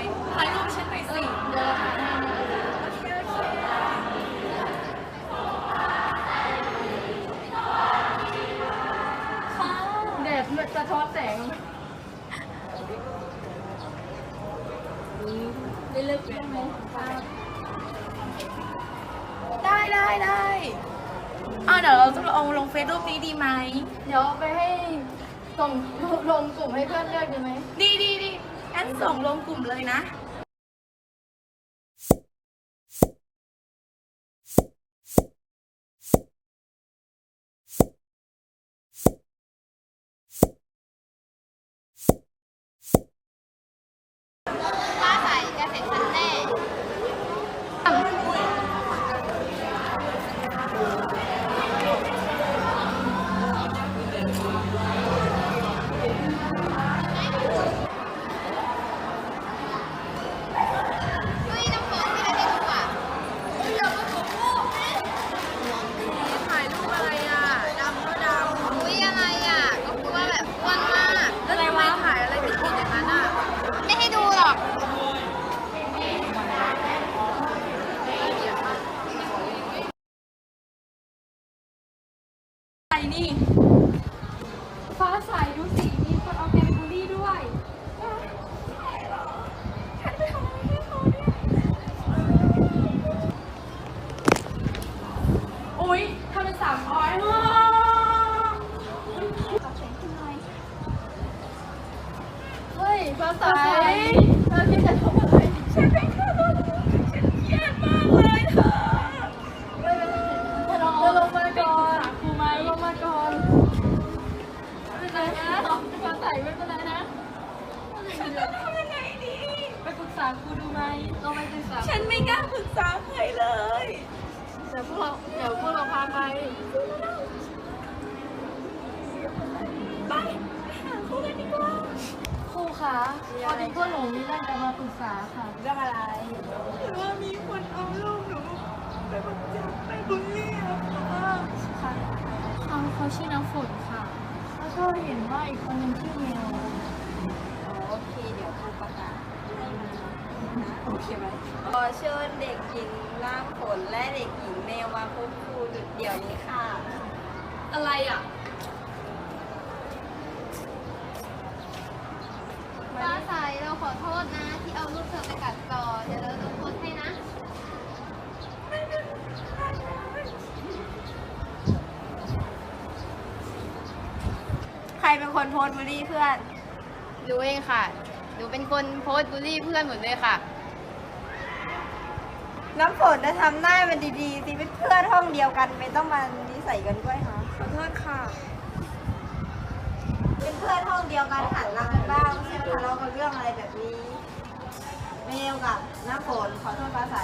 ยถ่ายรูปฉันหน่สิเดินถ่ะแดดมันสะท้อนแสงได้เลือกได้ไหมได้ได้ได้อ้าเดี๋ยวเราจะเอาลงเฟซรูปนี้ดีไหม เดี๋ยวไปให้ส่งลงกลุ่มให้เพื่อนเลือกดีไหม ดีดีดี งั้นส่งลงกลุ่มเลยนะ สามอ้อยเฮ้ยฟ้าใสเธอคิดจะทำอะไรฉันเป็นแค่ตัวฉันเครียดมากเลยเธอไม่เธอลงมาก่อนครูไหมลงมาก่อนไม่เป็นไรนะฟ้าใสไม่เป็นไรนะฉันจะทำยังไงดี ไปปรึกษาครูดูไหมลงไปปรึกษา ฉันไม่กล้าปรึกษาใครเลย ดี๋ยวพวกเราเดี๋ยวพวกเราพาไป ไปไปหาครูกันดีกว่าครูคะพอดีพวกหนูมีเรื่องจะมาปรึกษาค่ะ เรื่องอะไร หรือว่ามีคนเอาลูกหนูไปบังคับไปบุลลี่อะค่ะค่ะเขาเขาชื่อน้ำฝนค่ะ แล้วก็เห็นว่าอีกคนหนึงชื่อเมล โอเค เดี๋ยวครูประกาศให้มานะ โอเคไหมขอเชิญเด็กหญิงน้ำฝนและเด็กหญิงเมลมาพบครูหยุดเดี๋ยวนี้ค่ะ อะไรอะฟ้าใสเราขอโทษนะ ที่เอารูปเธอไปกัดต่อเดี๋ยวเราลงโทษให้นะ ใครเป็นคนโพสต์บูลลี่เพื่อนหนูเองค่ะ หนูเป็นคนโพสต์บูลลี่เพื่อนหมดเลยค่ะ น้ำฝนจะทำหน้ามันดีๆสิเป็นเพื่อนห้องเดียวกัน ไม่ต้องมานิสัยกันด้วยฮะขอโทษค่ะ เป็นเพื่อนห้องเดียวกันหันหลังกันบ้างไม่ใช่มาทะเลาะกันเรื่องอะไรแบบนี้เมลกับน้ำฝนขอโทษฟ้าใส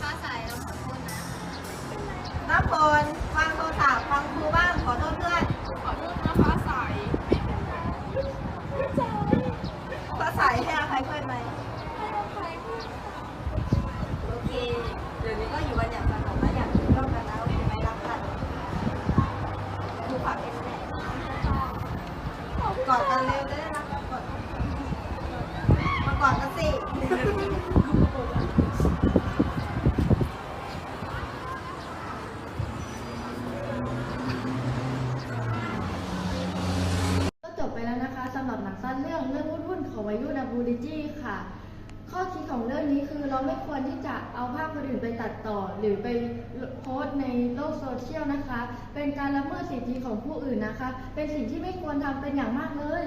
ฟ้าใสเราขอโทษนะน้ำฝนฟังโทรศัพท์ฟังครูบ้างขอโทษเพื่อน ขอโทษนะฟ้าใส ฟ้าใสให้อภัยเพื่อนไหมโอเค เดี๋ยวนี้ก็อยู่กันอย่างสงบและอย่างถูกต้องกันแล้วโอเคไหมรักกันครูฝากเป็นแม่กอดกันเร็วจะได้รักกันกอดมากอดกันสิ ก็จบไปแล้วนะคะสำหรับหนังสั้น เรื่องเรื่องวุ่นๆของวายุนาบูริจี้ค่ะ ข้อคิดของเรื่องนี้คือเราไม่ควรที่จะเอาภาพคนอื่นไปตัดต่อ หรือไปโพสต์ในโลกโซเชียลนะคะ เป็นการละเมิดสิทธิของผู้อื่นนะคะ เป็นสิ่งที่ไม่ควรทำเป็นอย่างมากเลย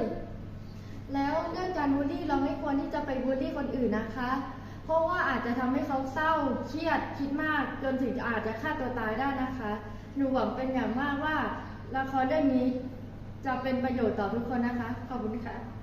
แล้วเรื่องการบูลลี่เราไม่ควรที่จะไปบูลลี่คนอื่นนะคะ เพราะว่าอาจจะทำให้เขาเศร้าเครียดคิดมากจนถึงอาจจะฆ่าตัวตายได้นะคะหนูหวังเป็นอย่างมากว่าละครเรื่องนี้จะเป็นประโยชน์ต่อทุกคนนะคะ ขอบคุณค่ะ